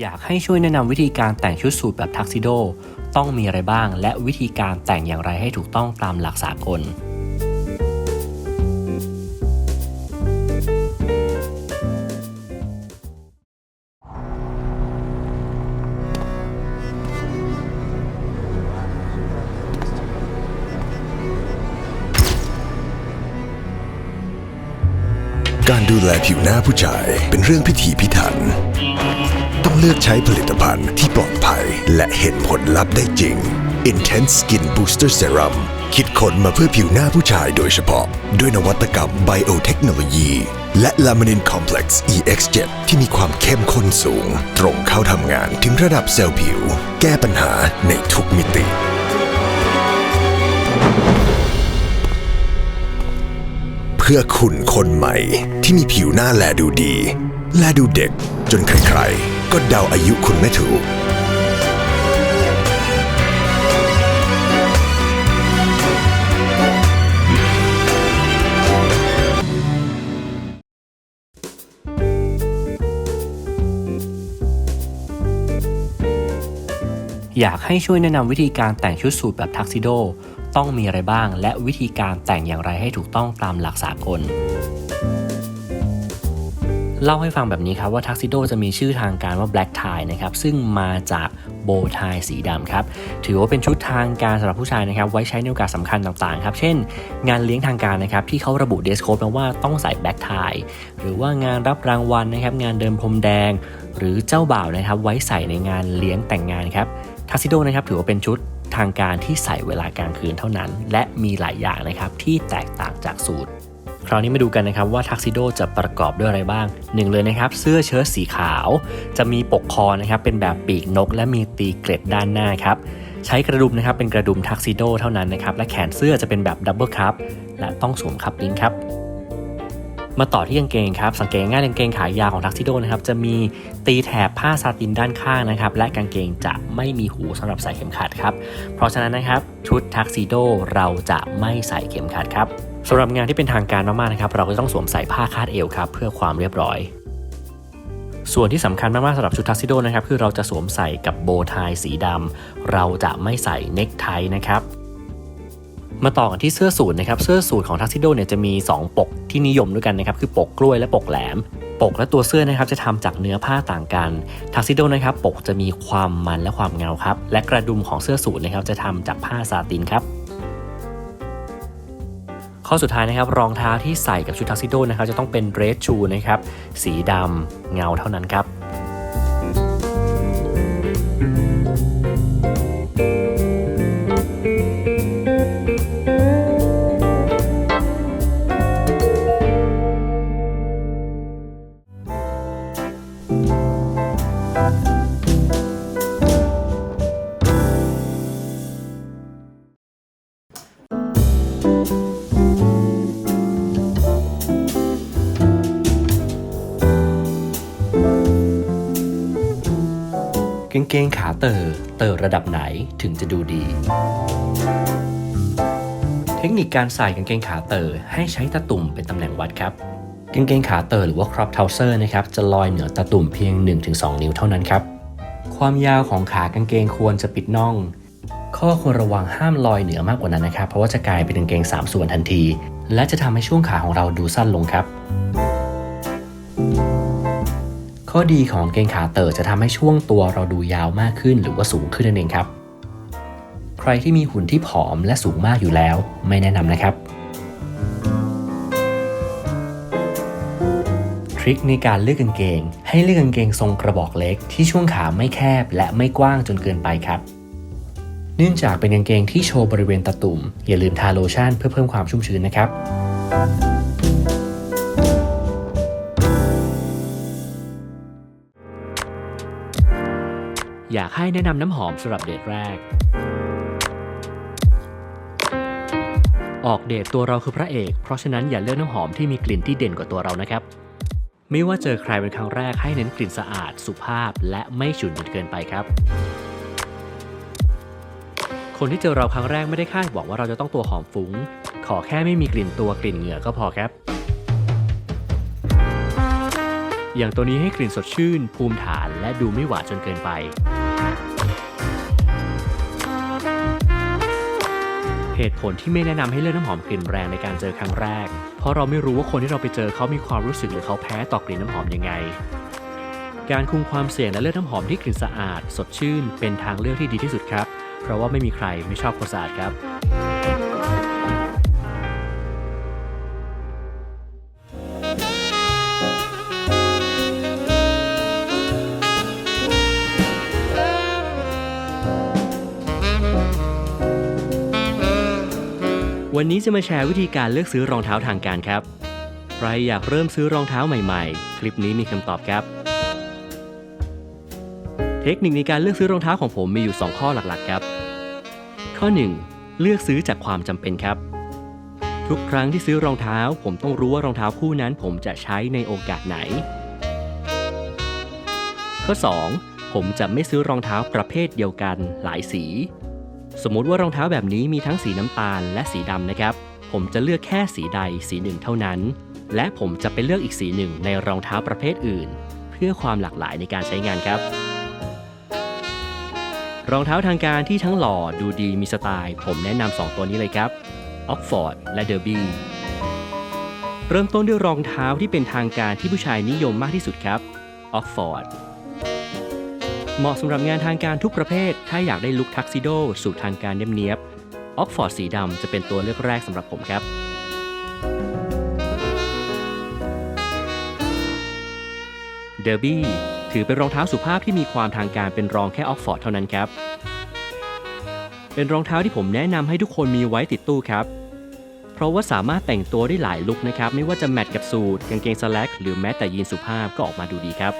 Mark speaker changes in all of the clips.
Speaker 1: อยากให้ช่วยแนะนำวิธีการแต่งชุดสูทแบบทักซิโด ต้องมีอะไรบ้าง และวิธีการแต่งอย่างไรให้ถูกต้องตามหลักสากล
Speaker 2: การดูแลผิวหน้าผู้ชายเป็นเรื่องพิถีพิถัน ต้องเลือกใช้ผลิตภัณฑ์ที่ปลอดภัย และเห็นผลลัพธ์ได้จริง Intense Skin Booster Serum คิดค้นมาเพื่อผิวหน้าผู้ชายโดยเฉพาะ ด้วยนวัตกรรมไบโอเทคโนโลยี และ Laminin Complex EX7 ที่มีความเข้มข้นสูง ตรงเข้าทำงานถึงระดับเซลล์ผิว แก้ปัญหาในทุกมิติเพื่อคุณคนใหม่ที่มีผิวหน้าแลดูดี แลดูเด็กจนใครๆ ก็เดาอายุคุณไม่ถูก
Speaker 1: อยากให้ช่วยแนะนำวิธีการแต่งชุดสูทแบบทักซิโด ต้องมีอะไรบ้างและวิธีการแต่งอย่างไรให้ถูกต้องตามหลักสากล เล่าให้ฟังแบบนี้ครับว่าทักซิโดจะมีชื่อทางการว่า black tie นะครับซึ่งมาจากโบว์ไทสีดำครับถือว่าเป็นชุดทางการสำหรับผู้ชายนะครับไว้ใช้ในโอกาสสำคัญต่างๆครับเช่น งานเลี้ยงทางการนะครับที่เขาระบุเดสโคปมาว่าต้องใส่ black tie หรือว่างานรับรางวัลนะครับงานเดินพรมแดง หรือเจ้าบ่าวนะครับไว้ใส่ในงานเลี้ยงแต่งงานครับทักซิโดนะครับถือว่าเป็นชุดทางการที่ใส่เวลากลางคืนเท่านั้น และมีหลายอย่างนะครับที่แตกต่างจากสูตร คราวนี้มาดูกันนะครับว่าทักซิโดจะประกอบด้วยอะไรบ้างหนึ่งเลยนะครับ เสื้อเชิ้ตสีขาว จะมีปกคอนะครับเป็นแบบปีกนก และมีตีเกล็ดด้านหน้าครับใช้กระดุมนะครับเป็นกระดุมทักซิโดเท่านั้นนะครับและแขนเสื้อจะเป็นแบบดับเบิลคัพและต้องสวมคัพลิงครับมาต่อที่กางเกงครับสังเกตง่ายกางเกงขายาวของทักซิโดนะครับจะมีตีแถบผ้าซาตินด้านข้างนะครับและกางเกงจะไม่มีหูสำหรับใส่เข็มขัดครับเพราะฉะนั้นนะครับชุดทักซิโดเราจะไม่ใส่เข็มขัดครับ สำหรับงานที่เป็นทางการมากๆนะครับ เราก็ต้องสวมใส่ผ้าคาดเอวครับเพื่อความเรียบร้อย ส่วนที่สำคัญมากๆสำหรับชุดทักซิโดนะครับคือเราจะสวมใส่กับโบว์ไทสีดำเราจะไม่ใส่เน็กไทนะครับมาต่อกันที่เสื้อสูทนะครับเสื้อสูทของทักซิโดเนี่ยจะมี 2 ปกที่นิยมด้วยกันนะครับคือปกกล้วยและปกแหลม ปกและตัวเสื้อนะครับจะทำจากเนื้อผ้าต่างกันทักซิโดนะครับปกจะมีความมันและความเงาครับและกระดุมของเสื้อสูทนะครับจะทำจากผ้าซาตินครับ ข้อสุดท้ายนะครับรองเท้าที่ใส่กับชุดทักซิโดนะครับจะต้องเป็นเรดชูนะครับสีดำเงาเท่านั้นครับ กางเกงขาเตอเตอร์ระดับไหนถึงจะดูดี เทคนิคการใส่กางเกงขาเตอให้ใช้ตะตุ่มเป็นตำแหน่งวัดครับกางเกงขาเตอหรือว่า crop trouser นะครับจะลอยเหนือตะตุ่มเพียง 1-2 นิ้วเท่านั้นครับ ความยาวของขากางเกงควรจะปิดน่อง ข้อควรระวังห้ามลอยเหนือมากกว่านั้นนะครับ เพราะว่าจะกลายเป็นกางเกง 3 ส่วนทันที และจะทำให้ช่วงขาของเราดูสั้นลงครับ ข้อดีของเกงขาเต๋อจะทำให้ช่วงตัวเราดูยาวมากขึ้นหรือว่าสูงขึ้นนั่นเองครับ ใครที่มีหุ่นที่ผอมและสูงมากอยู่แล้ว ไม่แนะนำนะครับ ทริคในการเลือกกางเกง ให้เลือกกางเกงทรงกระบอกเล็กที่ช่วงขาไม่แคบและไม่กว้างจนเกินไปครับ เนื่องจากเป็นกางเกงที่โชว์บริเวณตะตุ่มอย่าลืมทาโลชั่นเพื่อเพิ่มความชุ่มชื้นนะครับ อยากให้แนะนำน้ำหอมสำหรับเดทแรก ออกเดทตัวเราคือพระเอก เพราะฉะนั้นอย่าเลือกน้ำหอมที่มีกลิ่นที่เด่นกว่าตัวเรานะครับ ไม่ว่าเจอใครเป็นครั้งแรกให้เน้นกลิ่นสะอาด สุภาพ และไม่ฉุนจนเกินไปครับ คนที่เจอเราครั้งแรกไม่ได้คาดหวังว่าเราจะต้องตัวหอมฟุ้ง ขอแค่ไม่มีกลิ่นตัวกลิ่นเหงื่อก็พอครับอย่างตัวนี้ให้กลิ่นสดชื่น ภูมิฐานและดูไม่หวานจนเกินไป เหตุผลที่ไม่แนะนำให้เลือกน้ำหอมกลิ่นแรงในการเจอครั้งแรก เพราะเราไม่รู้ว่าคนที่เราไปเจอเขามีความรู้สึกหรือเขาแพ้ต่อกลิ่นน้ำหอมยังไง การคุมความเสี่ยงและเลือกน้ำหอมที่กลิ่นสะอาด สดชื่น เป็นทางเลือกที่ดีที่สุดครับ เพราะว่าไม่มีใครไม่ชอบคนสะอาดครับ วันนี้จะมาแชร์วิธีการเลือกซื้อรองเท้าทางการครับ ใครอยากเริ่มซื้อรองเท้าใหม่ ๆ คลิปนี้มีคำตอบครับ เทคนิคในการเลือกซื้อรองเท้าของผมมีอยู่ 2 ข้อหลักๆครับ ข้อ 1 เลือกซื้อจากความจำเป็นครับ ทุกครั้งที่ซื้อรองเท้า ผมต้องรู้ว่ารองเท้าคู่นั้น ผมจะใช้ในโอกาสไหน ข้อ 2 ผมจะไม่ซื้อรองเท้าประเภทเดียวกันหลายสี สมมุติว่ารองเท้าแบบนี้มีทั้งสีน้ำตาลและสีดำนะครับ ผมจะเลือกแค่สีใดสีหนึ่งเท่านั้น และผมจะไปเลือกอีกสีหนึ่งในรองเท้าประเภทอื่น เพื่อความหลากหลายในการใช้งานครับ รองเท้าทางการที่ทั้งหล่อดูดีมีสไตล์ ผมแนะนำสองตัวนี้เลยครับ Oxford และ Derby เริ่มต้นด้วยรองเท้าที่เป็นทางการที่ผู้ชายนิยมมากที่สุดครับ Oxford เหมาะสำหรับงานทางการทุกประเภท ถ้าอยากได้ลุคทักซิโดสู่ทางการเนียบๆ Oxford สีดำจะเป็นตัวเลือกแรกสำหรับผมครับ Derby ถือเป็นรองเท้าสุภาพที่มีความทางการเป็นรองแค่ Oxford เท่านั้นครับ เป็นรองเท้าที่ผมแนะนำให้ทุกคนมีไว้ติดตู้ครับ เพราะว่าสามารถแต่งตัวได้หลายลุคนะครับ ไม่ว่าจะแมทกับสูทกางเกงสแลกหรือแม้แต่ยีนสุภาพก็ออกมาดูดีครับ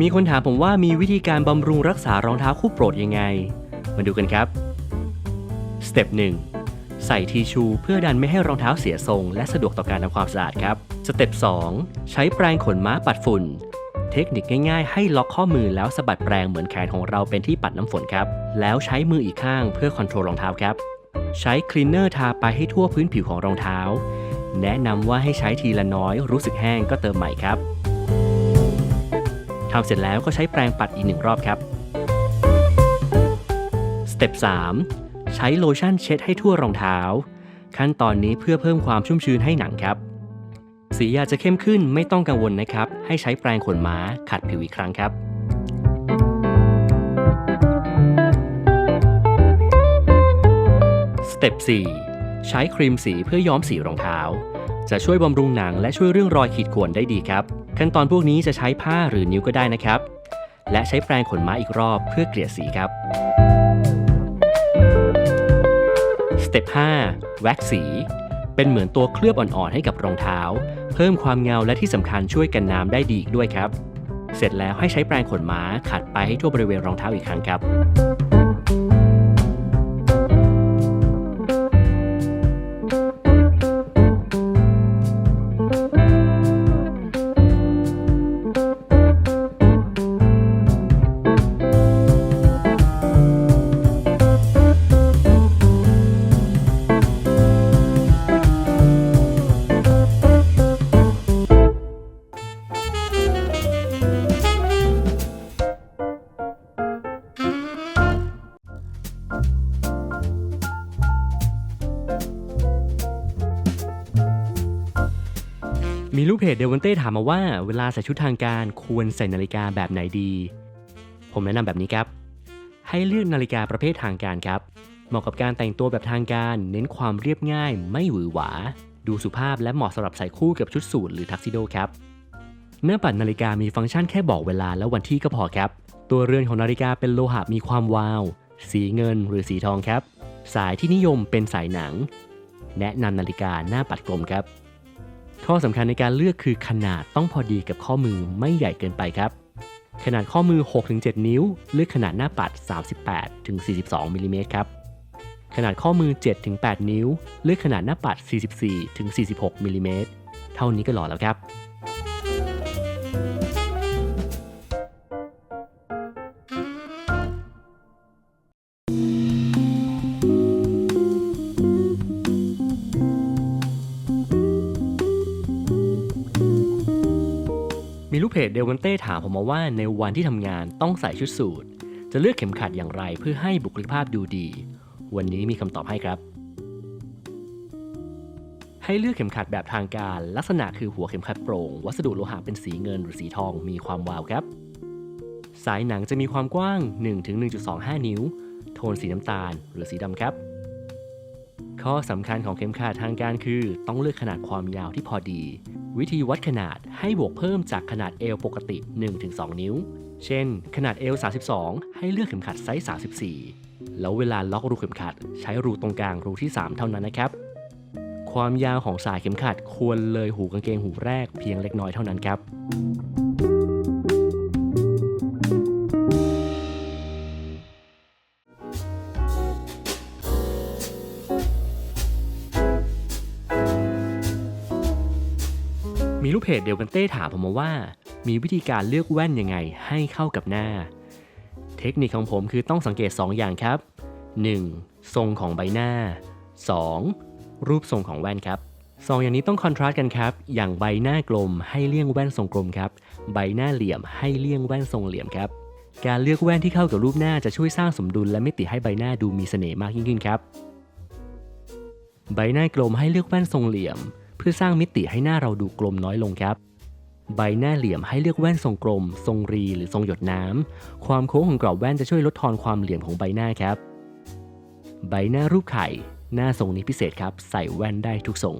Speaker 1: มีคนถามผมว่ามีวิธีการบำรุงรักษารองเท้าคู่โปรดยังไง มาดูกันครับ สเต็ป1ใส่ทีชูเพื่อดันไม่ให้รองเท้าเสียทรง และสะดวกต่อการทำความสะอาดครับ สเต็ป2ใช้แปรงขนม้าปัดฝุ่น เทคนิคง่ายๆ ให้ล็อกข้อมือแล้วสะบัดแปรงเหมือนแขนของเราเป็นที่ปัดน้ำฝนครับ แล้วใช้มืออีกข้างเพื่อคอนโทรลรองเท้าครับ ใช้คลีนเนอร์ทาไปให้ทั่วพื้นผิวของรองเท้า แนะนำว่าให้ใช้ทีละน้อย รู้สึกแห้งก็เติมใหม่ครับ ทำเสร็จแล้วก็ใช้แปรงปัดอีกหนึ่งรอบครับ สเต็ป3ใช้โลชั่นเช็ดให้ทั่วรองเท้า ขั้นตอนนี้เพื่อเพิ่มความชุ่มชื้นให้หนังครับ สีอาจจะเข้มขึ้นไม่ต้องกังวลนะครับ ให้ใช้แปรงขนม้าขัดผิวอีกครั้งครับสเต็ป4ใช้ครีมสีเพื่อย้อมสีรองเท้า จะช่วยบำรุงหนังและช่วยเรื่องรอยขีดข่วนได้ดีครับ ขั้นตอนพวกนี้จะใช้ผ้าหรือนิ้วก็ได้นะครับ และใช้แปรงขนม้าอีกรอบเพื่อเกลี่ยสีครับสเต็ป5แว็กสี เป็นเหมือนตัวเคลือบอ่อนๆให้กับรองเท้า เพิ่มความเงาและที่สำคัญช่วยกันน้ำได้ดีอีกด้วยครับ เสร็จแล้วให้ใช้แปรงขนม้าขัดไปให้ทั่วบริเวณรองเท้าอีกครั้งครับ วันเต้ถามมาว่าเวลาใส่ชุดทางการควรใส่นาฬิกาแบบไหนดี ผมแนะนำแบบนี้ครับ ให้เลือกนาฬิกาประเภททางการครับ เหมาะกับการแต่งตัวแบบทางการ เน้นความเรียบง่าย ไม่หวือหวา ดูสุภาพและเหมาะสำหรับใส่คู่กับชุดสูทหรือทักซิโดครับหน้าปัดนาฬิกามีฟังก์ชันแค่บอกเวลาและวันที่ก็พอครับ ตัวเรือนของนาฬิกาเป็นโลหะมีความวาว สีเงินหรือสีทองครับ สายที่นิยมเป็นสายหนัง แนะนำนาฬิกาหน้าปัดกลมครับ ข้อสำคัญในการเลือกคือขนาดต้องพอดีกับข้อมือไม่ใหญ่เกินไปครับ ขนาดข้อมือ 6-7 นิ้ว เลือกขนาดหน้าปัด 38-42มิลลิเมตรครับ ขนาดข้อมือ 7-8 นิ้ว เลือกขนาดหน้าปัด 44-46มิลลิเมตร เท่านี้ก็หล่อแล้วครับ ลเพจเดลวันเต้ถามผมมาว่าในวันที่ทำงานต้องใส่ชุดสูทจะเลือกเข็มขัดอย่างไรเพื่อให้บุคลิกภาพดูดี วันนี้มีคำตอบให้ครับ ให้เลือกเข็มขัดแบบทางการ ลักษณะคือหัวเข็มขัดโปร่ง วัสดุโลหะเป็นสีเงินหรือสีทองมีความวาวครับ สายหนังจะมีความกว้าง 1-1.25 นิ้ว โทนสีน้ำตาลหรือสีดำครับ ข้อสำคัญของเข็มขัดทางการคือ ต้องเลือกขนาดความยาวที่พอดี วิธีวัดขนาดให้บวกเพิ่มจากขนาดเอวปกติ 1-2 นิ้ว เช่น ขนาดเอว32 ให้เลือกเข็มขัดไซส์34 แล้วเวลาล็อกรูเข็มขัด ใช้รูตรงกลางรูที่ 3 เท่านั้นนะครับ ความยาวของสายเข็มขัดควรเลยหูกางเกงหูแรกเพียงเล็กน้อยเท่านั้นครับ เพจเดลกันเต้ถามผมมาว่า มีวิธีการเลือกแว่นยังไงให้เข้ากับหน้า เทคนิคของผมคือต้องสังเกต 2 อย่างครับ 1. ทรงของใบหน้า 2. รูปทรงของแว่นครับสองอย่างนี้ต้องคอนทราสต์กันครับ อย่างใบหน้ากลมให้เลี่ยงแว่นทรงกลมครับ ใบหน้าเหลี่ยมให้เลี่ยงแว่นทรงเหลี่ยมครับ การเลือกแว่นที่เข้ากับรูปหน้าจะช่วยสร้างสมดุลและมิติให้ใบหน้าดูมีเสน่ห์มากยิ่งขึ้นครับ ใบหน้ากลมให้เลือกแว่นทรงเหลี่ยม พื่อสร้างมิติให้หน้าเราดูกลมน้อยลงครับ ใบหน้าเหลี่ยมให้เลือกแว่นทรงกลม ทรงรีหรือทรงหยดน้ำความโค้งของกรอบแว่นจะช่วยลดทอนความเหลี่ยมของใบหน้าครับ ใบหน้ารูปไข่ หน้าทรงนี้พิเศษครับ ใส่แว่นได้ทุกทรง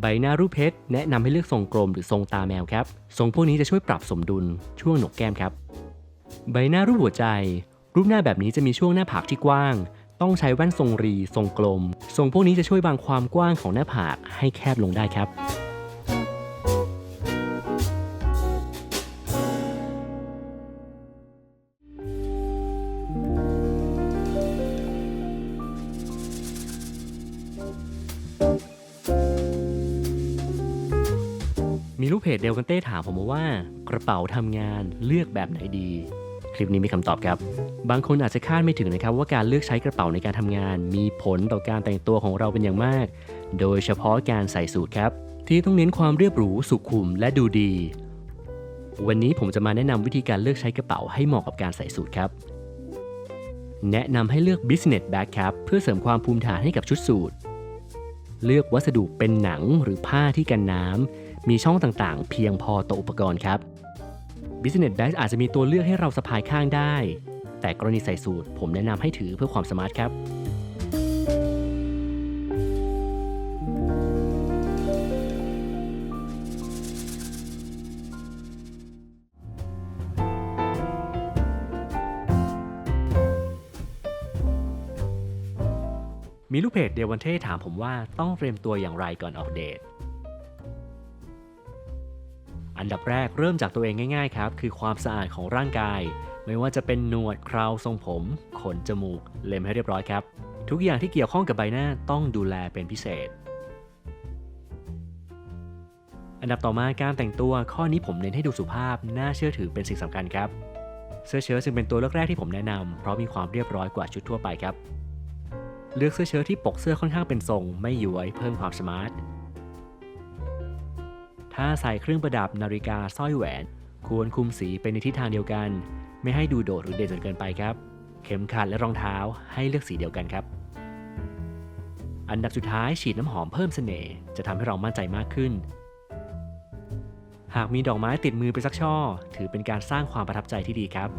Speaker 1: ใบหน้ารูปเพชรแนะนำให้เลือกทรงกลมหรือทรงตาแมวครับทรงพวกนี้จะช่วยปรับสมดุลช่วงหนกแก้มครับ ใบหน้ารูปหัวใจ รูปหน้าแบบนี้จะมีช่วงหน้าผากที่กว้าง ต้องใช้แว่นทรงรีทรงกลม ทรงพวกนี้จะช่วยบางความกว้างของหน้าผากให้แคบลงได้ครับมีลูกเพจเดลกันเต้ถามผมว่า กระเป๋าทำงานเลือกแบบไหนดี คลิปนี้มีคำตอบครับ บางคนอาจจะคาดไม่ถึงนะครับว่าการเลือกใช้กระเป๋าในการทำงาน มีผลต่อการแต่งตัวของเราเป็นอย่างมาก โดยเฉพาะการใส่สูทครับ ที่ต้องเน้นความเรียบหรูสุขุมและดูดี วันนี้ผมจะมาแนะนำวิธีการเลือกใช้กระเป๋าให้เหมาะกับการใส่สูทครับ แนะนำให้เลือก business bag ครับเพื่อเสริมความภูมิฐานให้กับชุดสูทเลือกวัสดุเป็นหนังหรือผ้าที่กันน้ำมีช่องต่างๆ เพียงพอต่ออุปกรณ์ครับ Business Bag อาจจะมีตัวเลือกให้เราสะพายข้างได้ แต่กรณีใส่สูทผมแนะนำให้ถือเพื่อความสมาร์ทครับมีลูกเพจเดวันเท่ถามผมว่าต้องเตรียมตัวอย่างไรก่อนออกเดท อันดับแรกเริ่มจากตัวเองง่ายๆครับ คือความสะอาดของร่างกาย ไม่ว่าจะเป็นหนวดคราวทรงผม ขนจมูก เล็มให้เรียบร้อยครับ ทุกอย่างที่เกี่ยวข้องกับใบหน้าต้องดูแลเป็นพิเศษ อันดับต่อมาการแต่งตัวข้อนี้ผมเน้นให้ดูสุภาพ น่าเชื่อถือเป็นสิ่งสำคัญครับ เสื้อเชิ้ตจึงเป็นตัวเลือกแรกที่ผมแนะนำเพราะมีความเรียบร้อยกว่าชุดทั่วไปครับ เลือกเสื้อเชิ้ตที่ปกเสื้อค่อนข้างเป็นทรง ไม่ยวย เพิ่มความสมาร์ท ถ้าใส่เครื่องประดับนาฬิกาสร้อยแหวน ควรคุมสีไปในทิศทางเดียวกัน ไม่ให้ดูโดดหรือเด่นจนเกินไปครับ เข็มขัดและรองเท้าให้เลือกสีเดียวกันครับ อันดับสุดท้ายฉีดน้ำหอมเพิ่มเสน่ห์จะทำให้เรามั่นใจมากขึ้น หากมีดอกไม้ติดมือไปสักช่อ ถือเป็นการสร้างความประทับใจที่ดีครับ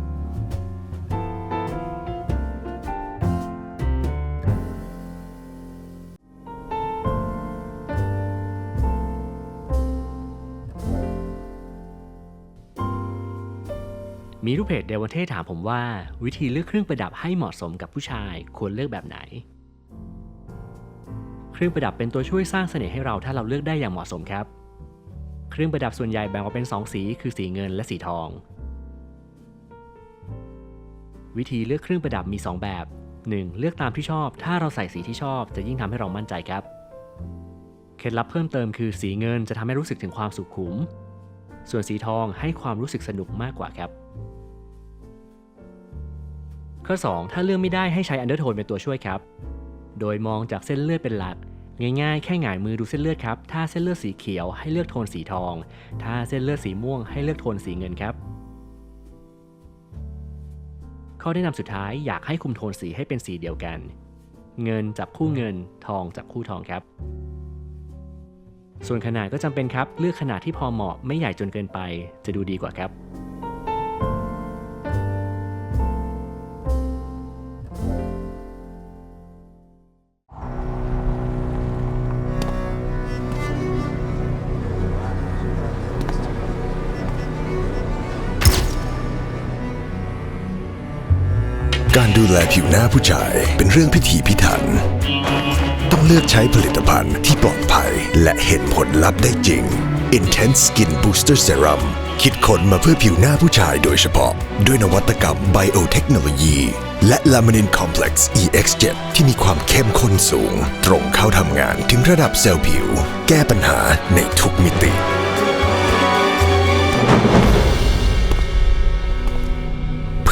Speaker 1: มีรูปเพจเดวันเท่ถามผมว่า วิธีเลือกเครื่องประดับให้เหมาะสมกับผู้ชายควรเลือกแบบไหน เครื่องประดับเป็นตัวช่วยสร้างเสน่ห์ให้เราถ้าเราเลือกได้อย่างเหมาะสมครับ เครื่องประดับส่วนใหญ่แบ่งออกเป็น 2 สี คือสีเงินและสีทอง วิธีเลือกเครื่องประดับมี 2 แบบ 1. เลือกตามที่ชอบ ถ้าเราใส่สีที่ชอบ จะยิ่งทำให้เรามั่นใจครับ เคล็ดลับเพิ่มเติมคือสีเงินจะทำให้รู้สึกถึงความสุขุม ส่วนสีทองให้ความรู้สึกสนุกมากกว่าครับ ข้อ 2 ถ้าเลือกไม่ได้ให้ใช้อันเดอร์โทนเป็นตัวช่วยครับ โดยมองจากเส้นเลือดเป็นหลัก ง่ายๆ แค่หงายมือดูเส้นเลือดครับ ถ้าเส้นเลือดสีเขียวให้เลือกโทนสีทอง ถ้าเส้นเลือดสีม่วงให้เลือกโทนสีเงินครับ ข้อแนะนำสุดท้ายอยากให้คุมโทนสีให้เป็นสีเดียวกัน เงินจับคู่เงิน ทองจับคู่ทองครับ ส่วนขนาดก็จำเป็นครับ เลือกขนาดที่พอเหมาะไม่ใหญ่จนเกินไป จะดูดีกว่าครับ
Speaker 2: การดูแลผิวหน้าผู้ชายเป็นเรื่องพิถีพิถัน ต้องเลือกใช้ผลิตภัณฑ์ที่ปลอดภัย และเห็นผลลัพธ์ได้จริง Intense Skin Booster Serum คิดค้นมาเพื่อผิวหน้าผู้ชายโดยเฉพาะ ด้วยนวัตกรรมไบโอเทคโนโลยี และ Laminin Complex EX7 ที่มีความเข้มข้นสูง ตรงเข้าทำงานถึงระดับเซลล์ผิว แก้ปัญหาในทุกมิติ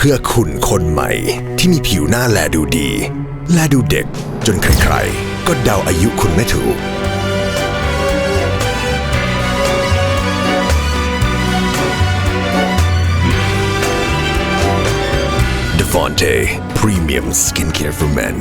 Speaker 2: พื่อคุณคนใหม่ ที่มีผิวหน้าแลดูดี แลดูเด็ก จนใครๆ ก็เดาอายุคุณไม่ถูก Devonte Premium Skincare for Men